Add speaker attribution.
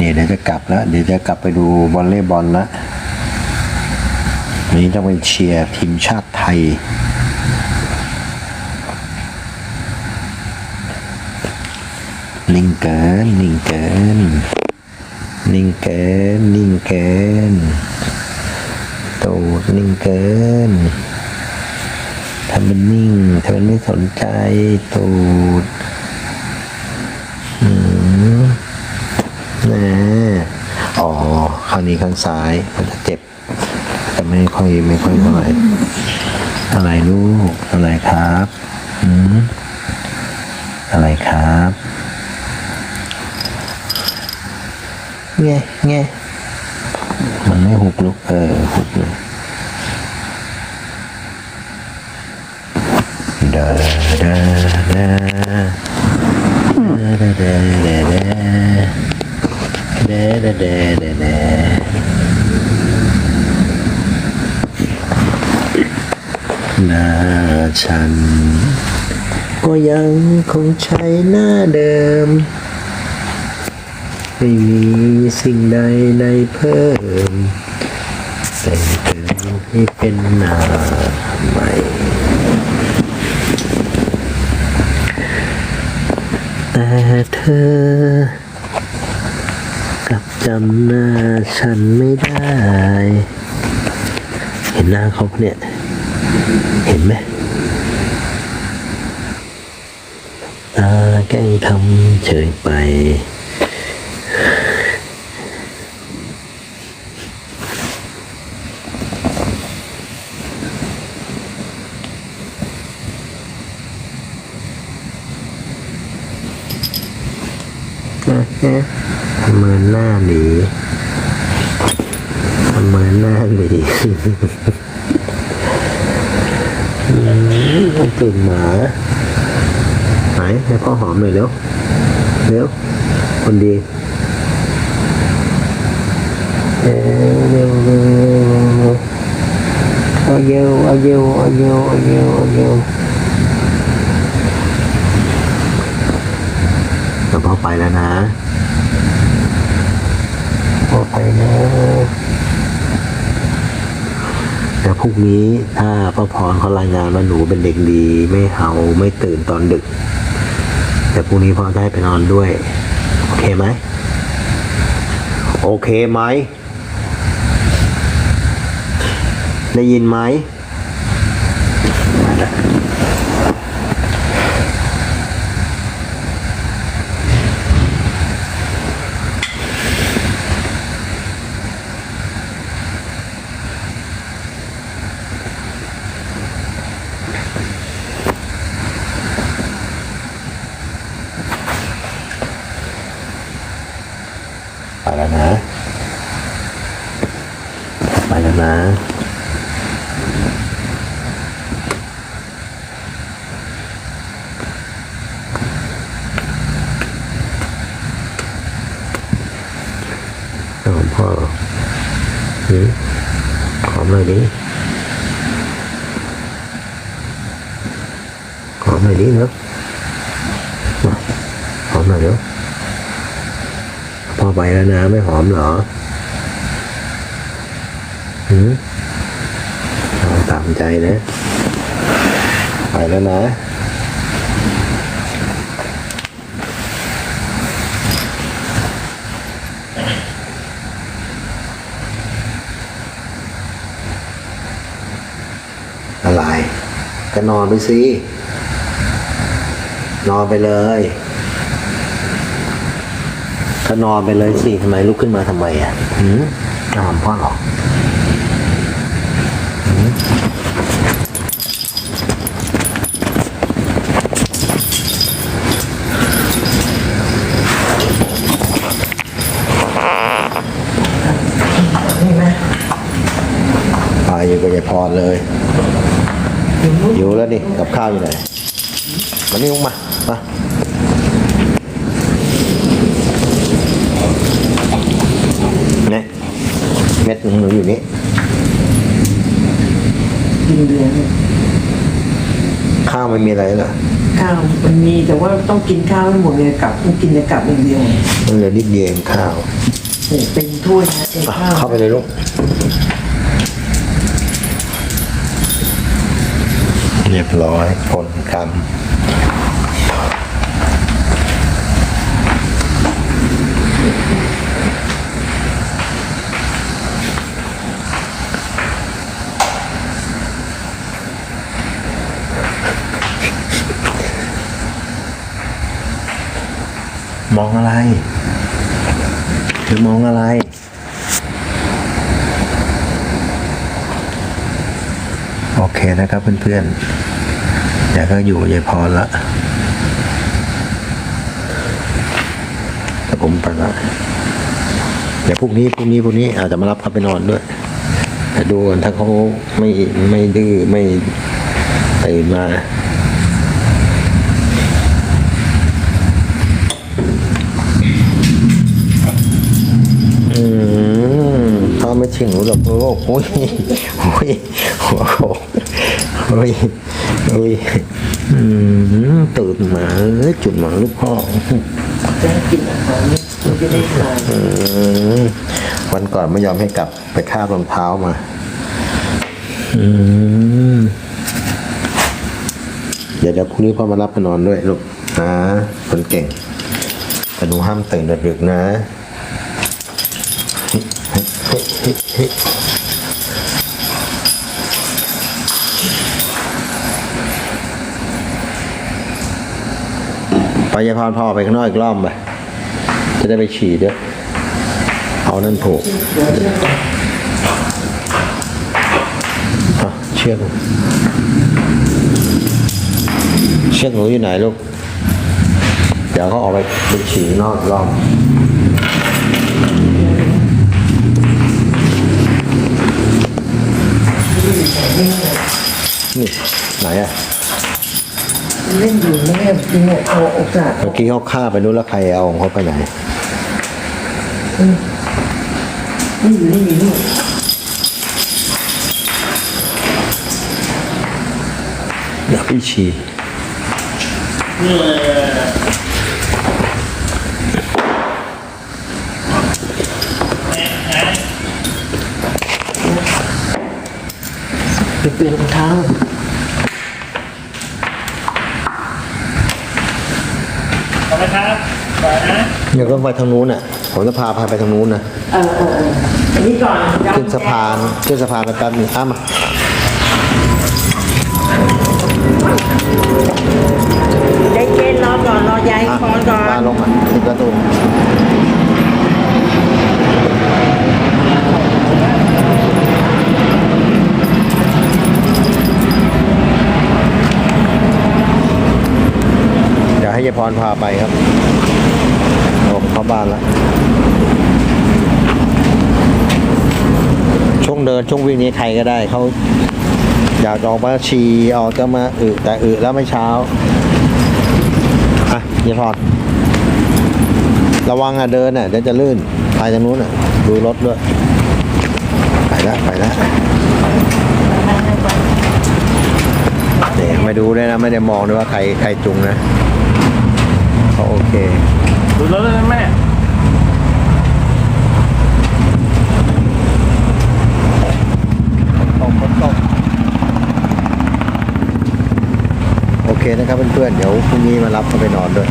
Speaker 1: นี่เดี๋ยวจะกลับแล้ว เดี๋ยวจะกลับไปดูวอลเลย์บอลละวันนี้ต้องไปเชียร์ทีมชาติไทย นิ่งเกิน นิ่งเกิน นิ่งเกิน นิ่งเกินตูดนิ่งเกินทำเป็นนิ่งทำเป็นไม่สนใจตูดอืมนะ อ๋อข้างนี้ข้างซ้ายมันจะเจ็บ แต่ไม่ค่อยไม่ค่อยเท่าไหร่อะไรลูกอะไรครับอืมอะไรครับเงี้ยเงี้ยมันไม่หุบลุกเออหุบเลยเดาเดาเดาเดาเดา เดเดเดาเดหน้าฉัน ก็ยังคงใช้หน้าเดิม ไม่มีสิ่งใดใดเพิ่มแต่งเติมให้เป็นหน้าใหม่แต่เธอ จำหน้าฉันไม่ได้ เห็นหน้าเขาเนี่ย เห็นไหมตาแกล้งทำเฉยไป ทำเมินหน้าหนีทำเมินหน้าหนีอืมต้องตื่นหมาไหนให้พ่อหอมหน่อยเร็วเร็วคนดีเร็วเร็วเร็วเอาเยวเอาเยวเอาเยวเอาเยวเอาเยวแพ่อไปแล้วนะพอไปนะแต่พรุ่งนี้ถ้าพ่อพรเขารายงานว่าหนูเป็นเด็กดี ไม่เห่าไม่ตื่นตอนดึก แต่พรุ่งนี้พ่อได้ไปนอนด้วย โอเคไหมโอเคไหมได้ยินไหมไปแล้วนะ ไปแล้วนะ หอมพ่อหือ หอมเลยดิหอมเลยดิเนาะหอมหน่อยเนาะพอไปแล้วนะไม่หอมเหรอหืมตามใจนะ ไปแล้วนะ อะไร ก็นอนไปสิ นอนไปเลยก็นอนไปเลยสิทำไมลุกขึ้นมาทำไมอะหืมนอนพ่อหรอกหืมพาอยู่กับยายพรเลย วแล้วนี่กับข้าวอยู่ไหนมานี่ลงมามาเนี่ยเม็ดหนึ่งหนูอยู่นี่
Speaker 2: กินเดือนย
Speaker 1: ข้าวไม่มีอะไรเหรอ
Speaker 2: ข้าวมันมีแต่ว่าต้องกินข้าวให้หมดเลยกลับต้องกินแต่กลับอย่างเดียว
Speaker 1: มันเหลือนิดเดียวเองข้าว
Speaker 2: โอ้เป็นถ้วยนะเต็ม
Speaker 1: อะ
Speaker 2: ข้าว
Speaker 1: เข้าไปเลยลูก เรียบร้อยผลกรรมมองอะไรเธอมองอะไร โอ เคนะครับเพื่อนๆเดี๋ยวก็อยู่ยายพรละแต่ผมไปละเดี๋ยวพรุ่งนี้พรุ่งนี้พรุ่งนี้อาจจะมารับเขาไปนอนด้วย แต่ดูก่อนถ้าเขาไม่ไม่ดื้อไม่ตื่นมาอืมถ้าไม่ชิงหนูห อกโอ้ยโอ้ยอืมตื่นมาเอ้ยจุดหมาลูกพ่อวันก่อนไม่ยอมให้กลับไปคาบรองเท้ามาอืมเดี๋ยวเดี๋ยวพรุ่งนี้พ่อมารับไปนอนด้วยลูกนะคนเก่งแต่หนูห้ามตื่นดึกๆนะ ยายพรพ่อไปข้างนอกอีกรอบไปจะได้ไปฉี่ด้วยเอานั่นผูกเชือกเชือกหนูอยู่ไหนลูก เดี๋ยวเขาออกไปไปฉี่นอกอีกรอบนี่ไหนอะ
Speaker 2: เล่นอยู่แม่จริงๆเอาโอกาส
Speaker 1: เมื่อกี้เขาฆ่าไปนู้นแล้วใครเอาของเขาไปไหน
Speaker 2: นี่อยู่นี่อยู่นี่
Speaker 1: อยากไปฉี่
Speaker 2: ไปเปลี่ยนรองเท้า
Speaker 3: เอาละครับไปนะ
Speaker 1: เดี๋ยวก็ไปทางนู้นอะผมจะพาพาไปทางนู้นนะ
Speaker 2: เออเออเอออันนี้ก่อน
Speaker 1: ขึ้นสะพานขึ้นสะพานไปแป๊บนึงอ้ามา
Speaker 2: ใจเย็นรอก่อนรอยาย
Speaker 1: อะ
Speaker 2: คอนก่อน
Speaker 1: มาลงมาปิดประตูเดี๋ยวให้ยายพรพาไปครับ ผมเข้าบ้านแล้ว ช่วงเดินช่วงวิ่งนี้ใครก็ได้เขาอยากออกมาฉี่ออกจะมาอึแต่อึแล้วไม่เช้าอะยายพรระวังอะเดินอะเดี๋ยวจะลื่นไปทางนู้นอะ ดูรถด้วย ไปแล้วไปแล้วเดี๋ยวไม่ดูด้วยนะ ไม่ได้มองด้วยว่าใครใครจุงนะเขาโอเค
Speaker 3: ดูรถเลยนะแม่
Speaker 1: ตกฝนตกโอเคนะครับเพื่อนๆ เดี๋ยวพรุ่งนี้มารับเขาไปนอนด้วย